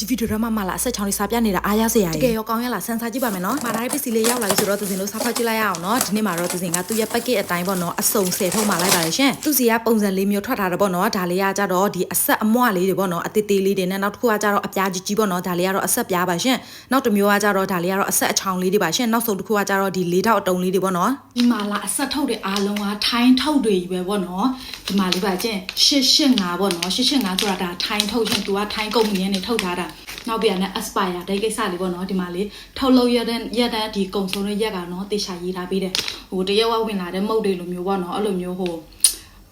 ဒီဗီဒီယိုထဲမှာမလာအဆက်ချောင်းလေးစားပြနေတာအားရစရာကြီးတကယ်ရောကောင်းရလားဆန်းစားကြည့်ပါမယ်နော်မာလာရဲ့ပစ္စည်းလေးရောက်လာပြီဆိုတော့သူစင်တို့စားဖောက်ကြည့်လိုက်ရအောင်နော်ဒီနေ့မှာတော့သူစင်ကသူ့ရဲ့ packet အတိုင်းပေါ့နော်အစုံ10ထုံးมาလိုက်ပါတယ်ရှင်သူစီကပုံစံလေးမျိုးထွက်ထားတယ်ပေါ့နော်ဒါလေးကကြတော့ဒီအဆက်အမွလေးတွေပေါ့နော်အသေးသေးလေးတွေနဲ့နောက်တစ်ခုကကြတော့အပြားကြီးကြီးပေါ့နော်ဒါလေးကတော့အဆက်ပြားပါရှင်နောက်တစ်မျိုးကကြတော့ဒါလေးကတော့အဆက်အချောင်းလေးတွေပါရှင်နောက်ဆုံးတစ်ခုကကြတော့ဒီလေးထောက်အတုံးလေးတွေပေါ့နော်ဒီမှာလာအဆက်ထုတ်တဲ့အားလုံးကထိုင်းထုတ်တွေကြီးပဲပေါ့နော်ဒီမှာလေးပါကျင်885ပေါ့နော်885ဆိုတာဒါထိုင်းထုတ်ရှင်သူကထိုင်းကုမ္ပဏီကနေထုတ်ထားတာ နောက်ပြန်နဲ့ aspire ဒိတ်ကိစ္စလေးပေါ့နော်ဒီမှာလေးထုတ်လို့ရတဲ့ရက်တဲ့ဒီကုံဆုံးတဲ့ရက်ကတော့တေချာရေးထားပေးတယ်ဟိုတရက်ဝဝင်လာတဲ့မုတ်တွေလိုမျိုးပေါ့နော်အဲ့လိုမျိုးဟို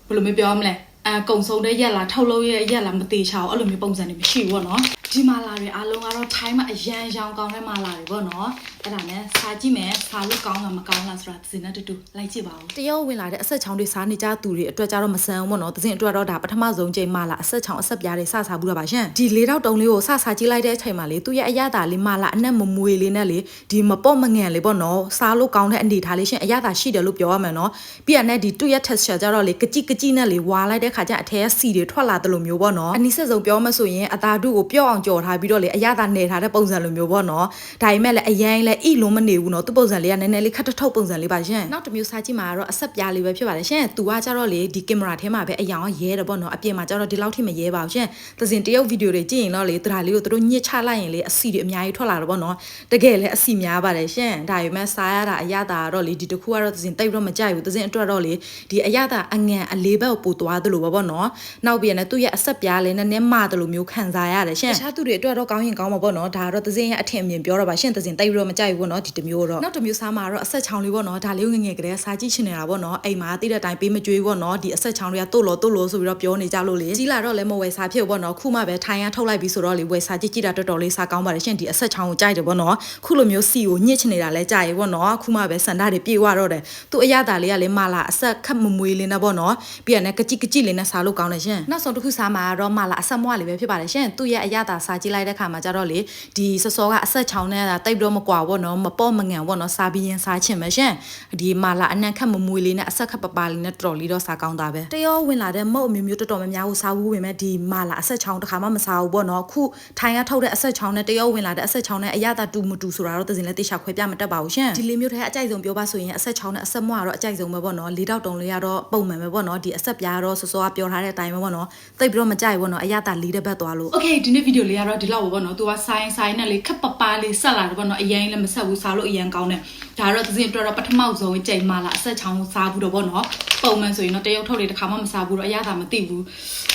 ဘယ်လိုမျိုးပြောမလဲအဲကုံဆုံးတဲ့ရက်လားထုတ်လို့ရတဲ့ရက်လားမတေချာဘူးအဲ့လိုမျိုးပုံစံတွေမရှိဘူးပေါ့နော် ဒီမာလာတွေအားလုံးကတော့ time မှာအရန်ရောင်ကောင်းတဲ့မာလာတွေပေါ့နော်အဲ့ဒါနဲ့စားကြည့်မယ်စားလို့ကောင်းလားမကောင်းလားဆိုတာသင်နဲ့တူတူလိုက်ကြည့်ပါဦးတရက်ဝင်လာတဲ့အဆက်ချောင်းတွေစားနေကြသူတွေအတွက်ကြတော့မဆန်ဘူးပေါ့နော်သင်အတွက်တော့ဒါပထမဆုံးချိန်မာလာအဆက်ချောင်းအဆက်ပြားတွေစစားဘူးတော့ပါရှင်ဒီလေးတော့တုံလေးကိုစစားကြည့်လိုက်တဲ့အချိန်မှာလေသူ့ရဲ့အရသာလေးမာလာအနက်မမွေလေးနဲ့လေဒီမပေါ့မငန်လေးပေါ့နော်စားလို့ကောင်းတဲ့အနေထားလေးရှင်အရသာရှိတယ်လို့ပြောရမယ်နော်ပြီးရတဲ့ဒီသူ့ရဲ့ texture ကြတော့လေကကြိကကြိနဲ့လေဝါလိုက်တဲ့ခါကျအထဲကစီတွေထွက်လာတယ်လို့မျိုးပေါ့နော်အနိစက်ဆုံးပြောမှဆိုရင်အသာတုကိုပြော့အောင်ကြော်ထားပြီးတော့လေအရသာနေထားတဲ့ပုံစံလိုမျိုးပေါ့နော်ဒါပေမဲ့လည်းအရင်လည်းဣလုံးမနေဘူးနော်သူ့ပုံစံလေးကနည်းနည်းလေးခက်ထထုတ်ပုံစံလေးပါရှင်နောက်တစ်မျိုးစားကြည့်မှာကတော့အဆက်ပြားလေးပဲဖြစ်ပါတယ်ရှင်သူကကြတော့လေဒီကင်မရာထဲမှာပဲအယောင်ရဲတယ်ပေါ့နော်အပြင်မှာကြတော့ဒီလောက်ထိမရဲပါဘူးရှင်သစင်တရုပ်ဗီဒီယိုတွေကြည့်ရင်တော့လေတရာလေးကိုသူတို့ညှစ်ချလိုက်ရင်လေအစီတွေအများကြီးထွက်လာတော့ပေါ့နော်တကယ်လည်းအစီများပါတယ်ရှင်ဒါပေမဲ့စားရတာအရသာကတော့လေဒီတစ်ခုကတော့သစင်တိတ်တော့မကြိုက်ဘူးသစင်အတွက်တော့လေဒီအရသာအငံအလေးဘက်ကိုပို့သွားသလိုပဲပေါ့နော်နောက်ပြန်လည်းသူ့ရဲ့အဆက်ပြားလေးနည်းနည်းမတယ်လို့မျိုးခံစားရတယ်ရှင်တခြားသူတွေအတွက်တော့ကောင်းရင်ကောင်းမှာပေါ့နော်ဒါကတော့သစင်ရဲ့အထင်အမြင်ပြောတော့ပါရှင်သစင်တိတ်တော့မကြိုက်ဘူးပေါ့နော်ဒီတစ်မျိုးတော့နောက်တစ်မျိုးစားမှာတော့အဆက်ချောင်းလေးပေါ့နော်ဒါလေးကိုငငယ်ကလေးစားကြည့်ချင်နေတာပေါ့နော်အိမ်မှာတိတဲ့အတိုင်းပေးမကြွေးပေါ့နော်ဒီအဆက်ချောင်းတွေကတို့လို့တို့လို့ဆိုပြီးတော့ပြောနေကြလို့လေကြီးလာတော့လည်းမဝယ်စားဖြစ်ဘူးပေါ့နော်ခုမှပဲထိုင်ရထုတ်လိုက်ပြီးဆိုတော့လေဝယ်စားကြည့်ကြည့်တာတော်တော်လေးစားကောင်းပါတယ်ရှင်ဒီအဆက်ချောင်းကိုကြိုက်တယ်ပေါ့နော်ခုလိုမျိုးစီကိုညှစ်ချင်နေတာလဲကြိုက်ရပေါ့နော်ခုမှပဲစန္ဒတွေပြေဝတော့တယ်သူအရသာလေးကလည်းမလာအဆက်ခတ်မမွေးလေးနဲ့ပေါ့နော်ပြီးရနဲ့ကကြိကကြိလေးနဲ့စားလို့ကောင်းတယ်ရှင်နောက်ဆုံးတစ်ခုစားမှာတော့မလာအဆက်မွားလေးပဲဖြစ်ပါတယ်ရှင်သူ့ရဲ့အရသာစားကြည့်လိုက်တဲ့ခါမှာကျတော့လေဒီစောစောကအဆက်ချောင်းနဲ့တိတ်တော့မကွာပေါ့နော်မပေါ့မငန်ပေါ့နော်စားပြီးရင်စားချင်မယ်ရှင်ဒီမလာအနံ့ခတ်မမွေးလေးနဲ့အဆက်ခတ်ပပလေးနဲ့တော်တော်လေးတော့စားကောင်းတာပဲတရောဝင်လာတဲ့မုတ်အမျိုးမျိုးတော်တော်များများကိုစားဘူးဝင်မဲ့ဒီမလာအဆက်ချောင်းတစ်ခါမှမစားဘူးပေါ့နော်ခုထိုင်ရထုတ်တဲ့အဆက်ချောင်းနဲ့တရောဝင်လာတဲ့အဆက်ချောင်းနဲ့အရသာတူမတူဆိုတာတော့သစင်လည်းတေချာခွဲပြမတတ်ပါဘူးရှင်ဒီလေးမျိုးထဲအကြိုက်ဆုံးပြောပါဆိုရင်အဆက်ချောင်းနဲ့အဆက်မွားကတော့အကြိုက်ဆုံးပဲပေါ့နော်လေးတောက်တုံလေးကတော့ပုံမှန်ပဲပေါ့နော်ဒီအဆက်ပြားတော့စောစောကပြောထားတဲ့အတိုင်းပဲပေါ့နော်တိတ်ပြီးတော့မကြိုက်ဘူးပေါ့နော်အရသာလေးတဲ့ဘက်သွားလို့ Okay ဒီနေ့ဗီဒီယိုလေးကတော့ဒီလောက်ပဲပေါ့နော်သူကဆိုင်းဆိုင်းနဲ့လေးခက်ပပလေးဆက်လာတယ်ပေါ့နော်အရင်လည်းမဆက်ဘူးစားလို့အရင်ကောင်းတယ်ဒါတော့သစင်အတွက်တော့ပထမဆုံးကြိမ်မှလာအဆက်ချောင်းကိုစားဘူးတော့ပေါ့နော်ပုံမှန်ဆိုရင်တော့တရုတ်ထုတ်လေးတစ်ခါမှမစားဘူးတော့အရသာမသိဘူး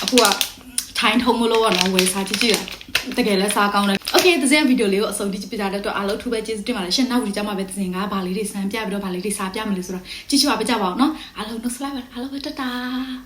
အခုကထိုင်းထုံးမလို့ပေါ့နော်ဝယ်စားကြည့်ကြည့်တာတကယ်လည်းစားကောင်းတယ်။ Okay သစင်ဗီဒီယိုလေးကိုအဆုံးထိကြည့်ပြကြတဲ့အတွက်အားလုံးထူပဲကျေးဇူးတင်ပါတယ်ရှင်။နောက်ဗီဒီယိုကြမှာပဲသစင်ကဘာလေးတွေစမ်းပြပြီးတော့ဘာလေးတွေစားပြမလဲဆိုတော့ကြည့်ချပါကြပါအောင်နော်။အားလုံးနှုတ်ဆက်လိုက်ပါအားလုံးပဲတတာ